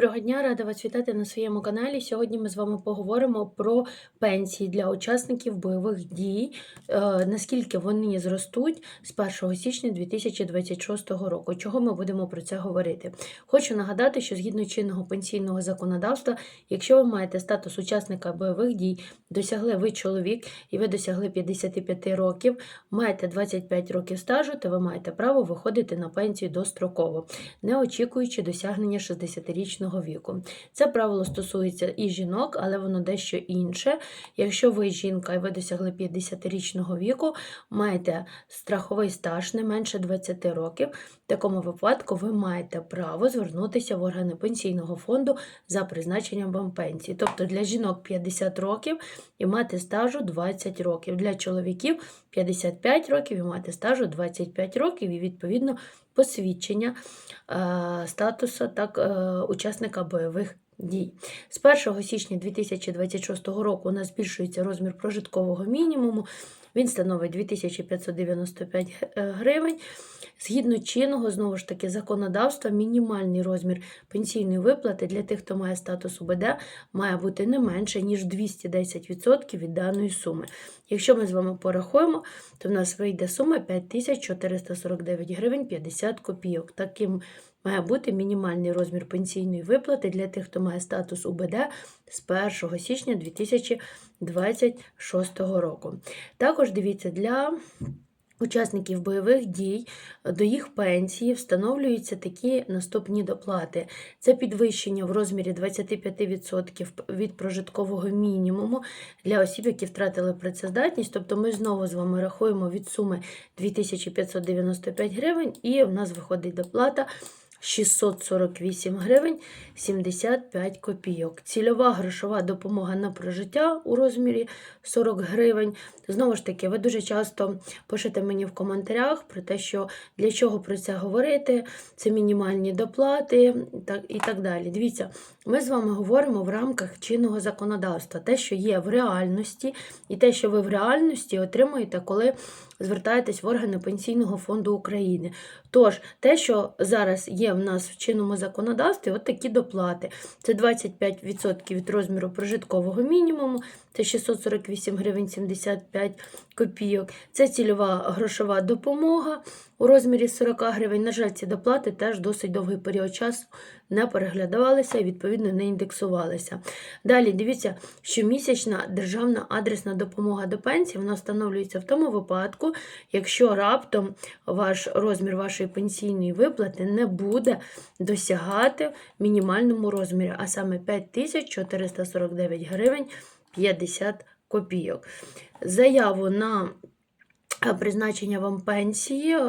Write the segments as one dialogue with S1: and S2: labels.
S1: Доброго дня, рада вас вітати на своєму каналі. Сьогодні ми з вами поговоримо про пенсії для учасників бойових дій, е, наскільки вони зростуть з 1 січня 2026 року. Чого ми будемо про це говорити? Хочу нагадати, що згідно чинного пенсійного законодавства, якщо ви маєте статус учасника бойових дій, досягли ви чоловік і ви досягли 55 років, маєте 25 років стажу, то ви маєте право виходити на пенсію достроково, не очікуючи досягнення 60-річного віку. Це правило стосується і жінок, але воно дещо інше. Якщо ви жінка і ви досягли 50-річного віку, маєте страховий стаж не менше 20 років. В такому випадку ви маєте право звернутися в органи пенсійного фонду за призначенням вам пенсії. Тобто для жінок 50 років і мати стажу 20 років. Для чоловіків 55 років і мати стажу 25 років, і відповідно посвідчення е, статусу так, е, учасника бойових дій. З 1 січня 2026 року у нас збільшується розмір прожиткового мінімуму. Він становить 2595 е, гривень. Згідно чинного, знову ж таки, законодавства, мінімальний розмір пенсійної виплати для тих, хто має статус УБД, має бути не менше, ніж 210% від даної суми. Якщо ми з вами порахуємо, то в нас вийде сума 5449 гривень 50 копійок. Таким має бути мінімальний розмір пенсійної виплати для тих, хто має статус УБД з 1 січня 2026 року. Також дивіться, для Учасників бойових дій до їх пенсії встановлюються такі наступні доплати: це підвищення в розмірі 25% від прожиткового мінімуму для осіб, які втратили працездатність. Тобто ми знову з вами рахуємо від суми 2595 гривень, і в нас виходить доплата 648 гривень 75 копійок. Цільова грошова допомога на прожиття у розмірі 40 гривень. Знову ж таки, ви дуже часто пишете мені в коментарях про те, що для чого про це говорити, це мінімальні доплати і так далі. Дивіться, ми з вами говоримо в рамках чинного законодавства, те, що є в реальності, і те, що ви в реальності отримуєте, коли звертаєтесь в органи Пенсійного фонду України. Тож, те, що зараз є в нас в чинному законодавстві, от такі доплати. Це 25% від розміру прожиткового мінімуму, це 648 гривень 75 копійок. Це цільова грошова допомога у розмірі 40 гривень. На жаль, ці доплати теж досить довгий період часу не переглядалися і, відповідно, не індексувалися. Далі дивіться, що місячна державна адресна допомога до пенсії вона встановлюється в тому випадку, якщо раптом ваш розмір вашої пенсійної виплати не буде досягати мінімальному розмірі, а саме 5449 гривень 50 копійок. Заяву на призначення вам пенсії, е,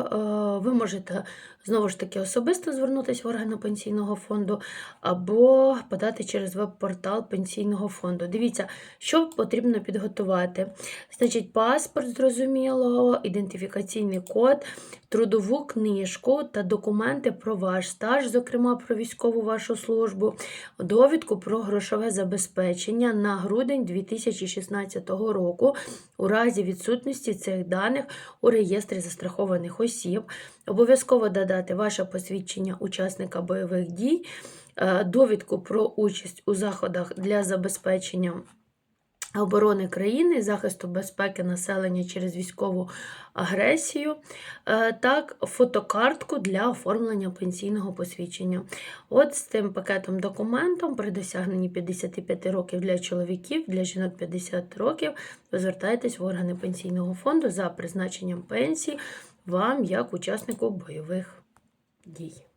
S1: ви можете знову ж таки особисто звернутися в органи пенсійного фонду або подати через веб-портал пенсійного фонду. Дивіться, що потрібно підготувати. Значить, паспорт, зрозуміло, ідентифікаційний код, трудову книжку та документи про ваш стаж, зокрема про військову вашу службу, довідку про грошове забезпечення на грудень 2016 року у разі відсутності цих даних у реєстрі застрахованих осіб. Обов'язково додати ваше посвідчення учасника бойових дій, е, довідку про участь у заходах для забезпечення оборони країни, захисту безпеки населення через військову агресію, е, так, фотокартку для оформлення пенсійного посвідчення. От з цим пакетом документом при досягненні 55 років для чоловіків, для жінок 50 років, ви звертаєтесь в органи пенсійного фонду за призначенням пенсії вам як учаснику бойових дій.